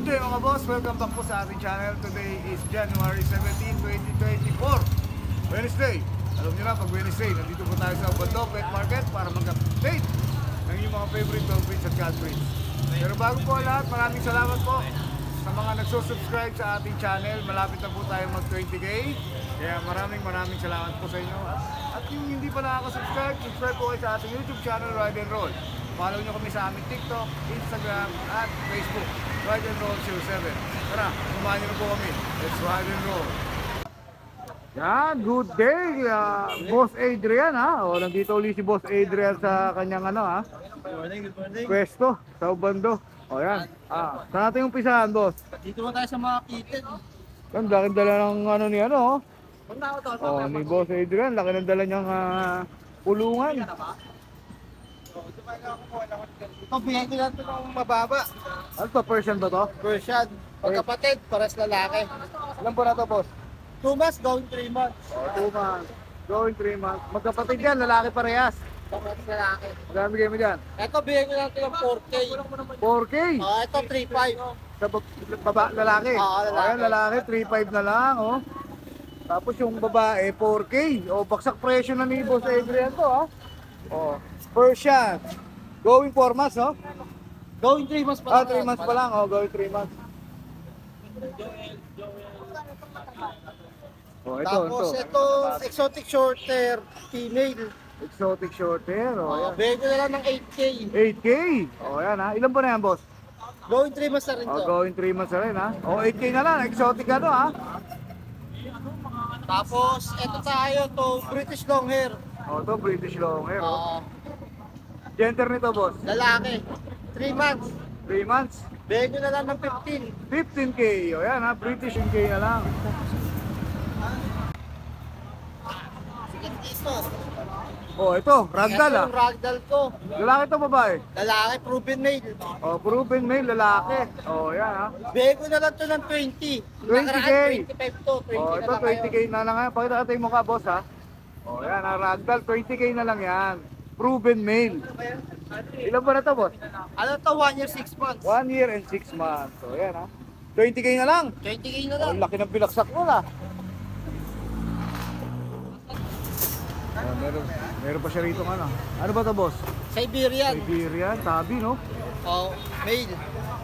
Good day mga boss! Welcome back po sa ating channel. Today is January 17, 2024. Wednesday. Alam niyo na, pag Wednesday, nandito po tayo sa Bando Pet Market para mag-update ng inyong mga favorite dog breeds at cat breeds. Pero bago po lahat, maraming salamat po sa mga nagsusubscribe sa ating channel. Malapit na po tayo mag 20k. Kaya maraming maraming salamat po sa inyo. At, at yung hindi pa nakaka-subscribe, subscribe po kayo sa ating YouTube channel, Ride and Roll. Follow nyo kami sa aming TikTok, Instagram, at Facebook. Ride and Roll 07. Tara, kumain nyo na po kami. Let's ride and roll. Yan, good day, uh, Boss Adrian ha. O, nandito ulit si Boss Adrian sa kanyang ano ha. Good morning, good morning. Pwesto, sa Ubando. O yan. Ah, saan natin umpisahan, boss? Dito mo tayo sa mga kitten. Yan, laki dala ng ano ni ano, oh. Punta ako to. Oh, ni Boss Adrian, laki ng dala niyang ah, pulungan. Ito, bigyan ko natin ng mababa. Ano to, Persian ba to? Persian. Pagkapatid, pares lalaki. Ilan po na to, boss? 2 months, going 3 months. Oh, 2 months. Going 3 months. Magkapatid yan, lalaki parehas. Pares lalaki. Magkano bigay mo dyan? Ito, bigyan ko natin ng 4K. 4K. Ah, ito, 3.5. Sa bab- baba, lalaki. Oo, lalaki. Oh, yan, lalaki, 3.5 na lang, oh. Tapos yung babae, 4K. Oh, baksak presyo na ni Boss Adrian to, ha. Oh, Persian. Going 4 months, oh. Going 3 months Ah, pa 3 months pa lang, oh, going 3 months. Oh, ito, Tapos ito. exotic shorter, female. Exotic short hair, oh, Oh, yan. bigyan ko na lang ng 8K. 8K. Oh, yan, ha. Ilan pa na yan, boss? Going 3 months na rin Oh, to. going 3 months na rin, ha. Oh, 8K na lang. Exotic ano, ha. Tapos, ito tayo, to British long hair. Oh, to British long hair, oh. Ah, Gender nito, boss? lalaki. 3 months. 3 months. Bigyan ko na lang ng 15. 15K. O yan ha, British K na lang. Ito. O ito, ragdoll Ito ah. yung ragdoll ko. Lalaki to babae. Lalaki, proven male. O, proven male, lalaki. O yan ha. Bigay ko na lang to ng 20. 20K. Nakaraan, 25 to. 20 O na ito, lang kayo. 20K na lang yan. Pakita natin yung mukha boss ha. O yan ha, ragdoll, 20K na lang yan. Proven male. Ilan ba na to boss? Ano to, 1 year, 6 months. 1 year and 6 months. O yan ha. 20K na lang. 20k na lang. laki ng bilaksak mo na. O, meron, meron pa siya rito ano. Ano ba to boss? Siberian. Siberian, tabi no? Oh, male.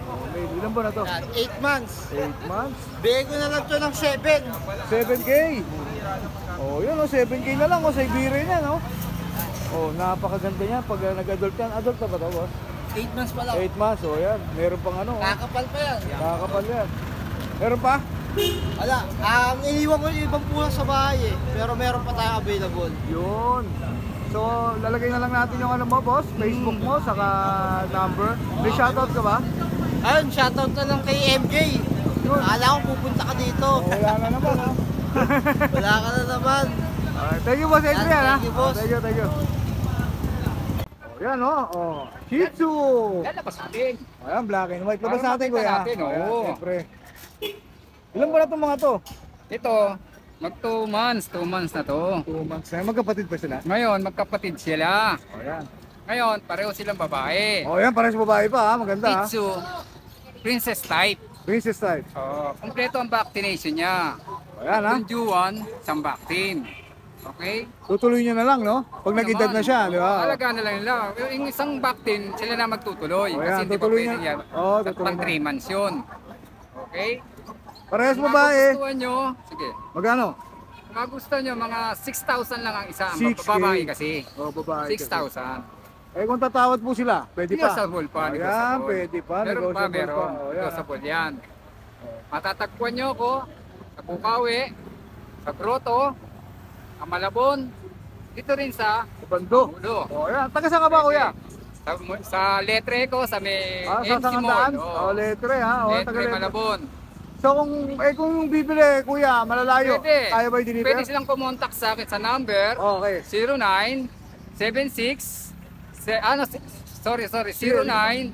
Oh, may ilan ba na to? Yan, 8 months. 8 months? Ko na lang to ng 7. 7K? Oh, yun oh, 7K na lang oh, sa Iberian yan oh. Oh, napakaganda niya pag uh, nag-adult yan. Adult na ba to, boss? 8 months pa lang. 8 months, oh yan. Meron pang ano, oh. Kakapal pa yan. Kakapal yan. Meron pa? Wala. Ang iniwan ko yung ibang pulang sa bahay eh. Pero meron pa tayong available. Yun. So, lalagay na lang natin yung ano mo, boss. Facebook mo, saka number. May shoutout ka ba? Ayun, shoutout na lang kay MJ. Yun. Akala ko pupunta ka dito. Oh, wala na naman, oh. Wala ka na naman. Alright, thank you, boss Adrian, ha? Thank you, boss. Thank you, thank you. Oh, yan, oh. oh. Shih Tzu. Lalabas natin. Ayan, black and white. Labas natin, kuya. natin, oo. Ayan, siyempre. Ilan ba na itong mga to? Ito, mag 2 months, 2 months na to. Two months na. Magkapatid pa sila? Ngayon, magkapatid sila. O, yan. Ngayon, pareho silang babae. O, yan. Parang sa babae pa, ha? Maganda, ha? Itsu, princess type. Princess type. Oh, kumpleto ang vaccination niya. O, yan, ha? Yung Juan, isang vaccine. Okay? Tutuloy niya na lang, no? Pag nag-edad na siya, di ba? Alaga na lang nila. Yung isang vaccine, sila na magtutuloy. Oh, kasi pa tutuloy pwede niya. tutuloy Pang niya. 3 months yun. Okay? Parehas Kung babae. magustuhan nyo, sige. Magkano? Kung magustuhan nyo, mga 6,000 lang ang isa. Ang 6K. babae kasi. O, babae. kasi. 6,000. Eh, kung tatawad po sila, pwede pa. Negotiable pa, O, yan, negotiable. pwede pa. Meron pa, meron. pa. O, yan, ha? Negotiable yan. Matatagpuan nyo ako sa Bukawi, sa Grotto, sa Malabon, dito rin sa Sa bando. Ulo. O, yan. Taga saan ka ba, kuya? Sa, sa letre ko, sa may Ah, sa MC? Mall. O, letre, ha? O, taga letre letre. Malabon. So, kung, eh, kung bibili, kuya, malalayo, Pwede. kaya ba i-deliver? Pwede silang kumontak sa akin sa number Okay. 09 76 se, ano, sorry, sorry, 09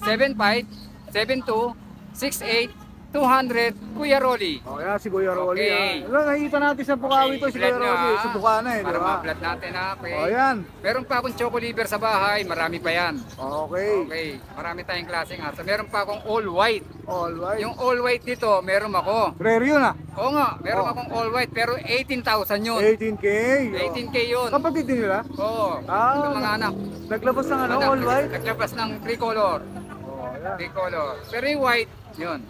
75 72 68 200, Kuya Rolly. O yan, si Kuya Rolly. Okay. Okay. Ano, nakikita natin sa Bukawi to, si Kuya nyo, Rolly. ah. Sa Bukana eh, di Para ba? ma-blood natin ha. Okay. O yan. Meron pa akong choco liver sa bahay, marami pa yan. Okay. Okay, marami tayong klaseng aso. Meron pa akong all white. All right. Yung all white dito, meron ako. Rare yun ah. Oo nga, meron Oh. akong all white pero 18,000 yun. 18K. o. 18k yun. Kapatid din nila? Oo, Ah. ito mga anak. Naglabas ng ano, all white? Naglabas ng tricolor. O yan. Tricolor. Pero yung white, yun.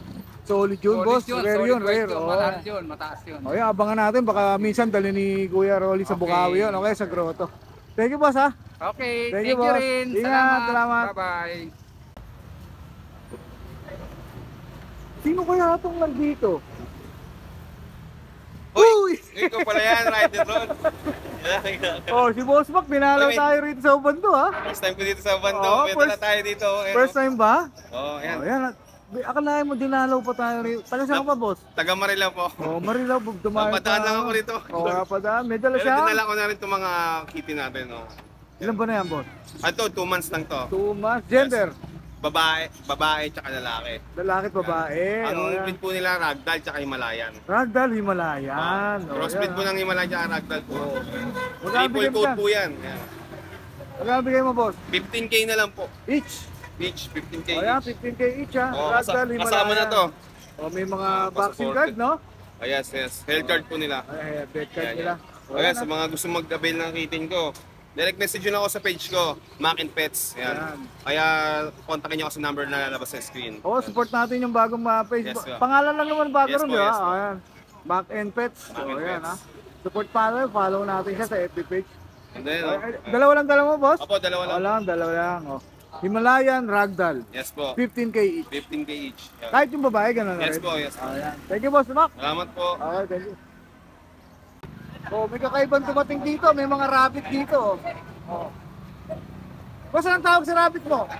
Solid yun, Solid boss. yun, rare solid yun, rare. yun. O. Mataas yun, mataas yun. O abangan natin. Baka minsan dali ni Kuya Rolly sa Okay. Bukawi yun. Okay, sa grotto. Thank you, boss ha. Okay, Thank thank, you, you, boss. rin. Ingat, salamat. salamat. Bye-bye. Sino kaya itong nandito? Uy! Ikaw pala yan, right and roll. Oh, si Boss Mac, dinalaw Wait. tayo rito sa Ubando ha. First time ko dito sa bando. Oo, May first- dala tayo dito. Ayan, First oh. time ba? Oo, ayan. Oh, yan. Akalain mo dinalaw pa tayo rito. Taga saan ka pa, boss? Taga Marila po. Oh, Marilaw, bug dumayo Napadaan lang ako rito. Oh, napadaan. May dala Pero siya. dinala ko na rin itong mga kitty natin. Oh. Ilan ba na yan, boss? Ito, 2 months lang to. Two months. Gender? Babae, babae tsaka lalaki. Lalaki at babae. Ang Oh, breed po nila ragdoll tsaka Himalayan. Ragdoll, Himalayan. Oh, Crossbreed po ah. ng Himalayan tsaka ragdoll po. Magkano Triple coat po yan. Magkano bigay mo, boss? 15k na lang po. Each. Each, 15k Oh, yan, each. 15k each ha. Oh, Ragdoll, kasa- Himalayan. kasama na to. Oh, may mga Ah, vaccine passport. card, no? Oh, yes, yes. Health card po nila. Ay, bet card Ayan, nila. yan. Oh, Ayan, yan, sa mga gusto mag-avail ng kitin ko, direct message nyo na ako sa page ko, Mac and Pets. Ayan. Ayan. Kaya kontakin nyo ako sa number na lalabas sa screen. Oh, support natin yung bagong mga page. Yes. Pangalan lang naman bago Yes ron, po, di ba? yes. Oh, ayan. Back and Pets. Back oh, and ayan, Pets. ha. Support follow, follow natin siya sa FB page. And then, Ay, oh, ay, dalawa lang dalawa mo, boss? Opo, dalawa lang. Oh, lang, dalawa lang. Oh. Himalayan, Ragdoll. Yes po. 15k each. 15k each. Ayan. Kahit yung babae, gano'n na Yes rin. po, yes po. Ayan. Thank you, boss. Mac. Salamat po. Okay, thank you. Oh, may kakaibang dumating dito. May mga rabbit dito. Oh. Boss, anong tawag sa rabbit mo?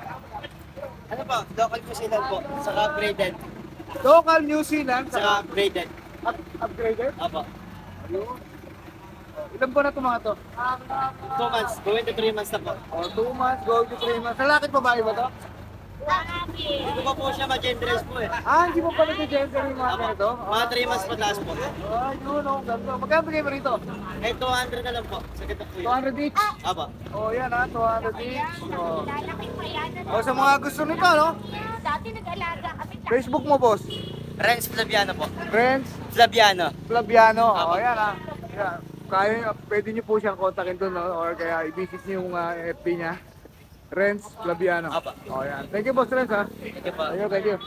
Ano po? Local po sila po. Saka braided. Local New Zealand. Saka Saka braided. up, upgraded. Apo. Ayun. Ilan ba na ito mga to? 2 months. Going to 3 months na po. Oh, two months, go to three months. Lalaki babae ba to? Hindi pa po siya ma-gendress po eh. Ah, hindi mo pa nag-gender yung mga Apo. ganito? Mga 3 months pa last po. Ah, yun, oh, ganda. Magkano bigay mo rito? Eh, 200 na lang po. Sa kita po yun. 200 each? Apo. Oh, yan ha, 200 each. Oh. Lalaki pa yan. oh, sa mga gusto nito, no? Dati nag-alaga kami. Facebook mo, boss. Renz Flaviano po. Friends, Flaviano. Flaviano. Oh, yan ha. Yeah. Kaya, pwede nyo po siyang kontakin doon, no? Or kaya i-visit nyo yung uh, FB niya. Renz Flaviano. Apo. Oh, yan. Thank you, boss Renz, ha? Thank you po. Thank you, thank you.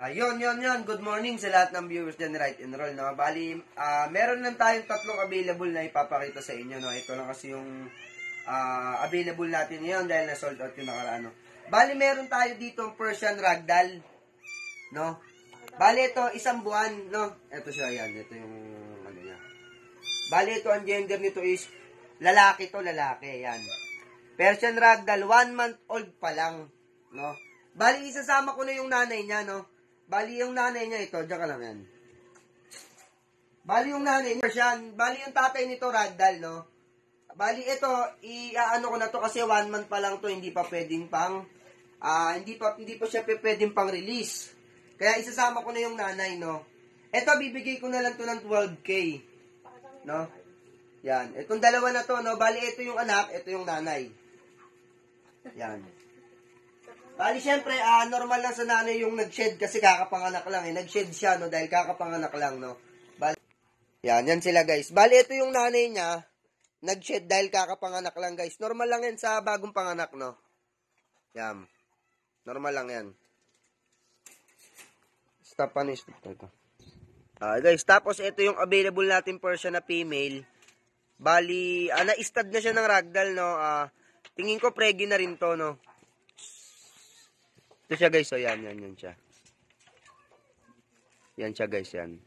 Ayun, yun, yun. Good morning sa lahat ng viewers dyan, right and roll. No? Bali, ah, meron lang tayong tatlong available na ipapakita sa inyo. No? Ito lang kasi yung ah, available natin ngayon dahil na-sold out yung nakaraan. No? Bali, meron tayo dito Persian Ragdoll. No? Bali, ito, isang buwan. No? Ito siya, yan. Ito yung. Bali, ito, ang gender nito is, lalaki to, lalaki. Yan. Persian Ragdoll, one month old pa lang. No? Bali, isasama ko na yung nanay niya, no? Bali, yung nanay niya ito, diyan ka lang yan. Bali, yung nanay niya, Persian. Bali, yung tatay nito, Ragdoll, no? Bali, ito, i-ano ko na to kasi one month pa lang to, hindi pa pwedeng pang, ah, hindi pa, hindi pa siya pwedeng pang release. Kaya isasama ko na yung nanay, no? Ito, bibigay ko na lang to ng 12K. No? Yan. Itong dalawa na to, no? Bali, ito yung anak, ito yung nanay. Yan. Bali, syempre, ah, normal lang sa nanay yung nag-shed kasi kakapanganak lang eh. Nag-shed siya, no? Dahil kakapanganak lang, no? Bali, yan, yan sila, guys. Bali, ito yung nanay niya. Nag-shed dahil kakapanganak lang, guys. Normal lang yan sa bagong panganak, no? Yan. Normal lang yan. Stop, ano stop? Ah, guys, tapos ito yung available natin Persian na female. Bali, ah, na-stud na siya ng ragdoll, no? Ah, tingin ko pregi na rin to, no? Ito siya, guys. So, yan, yan, yan siya. Yan siya, guys, yan.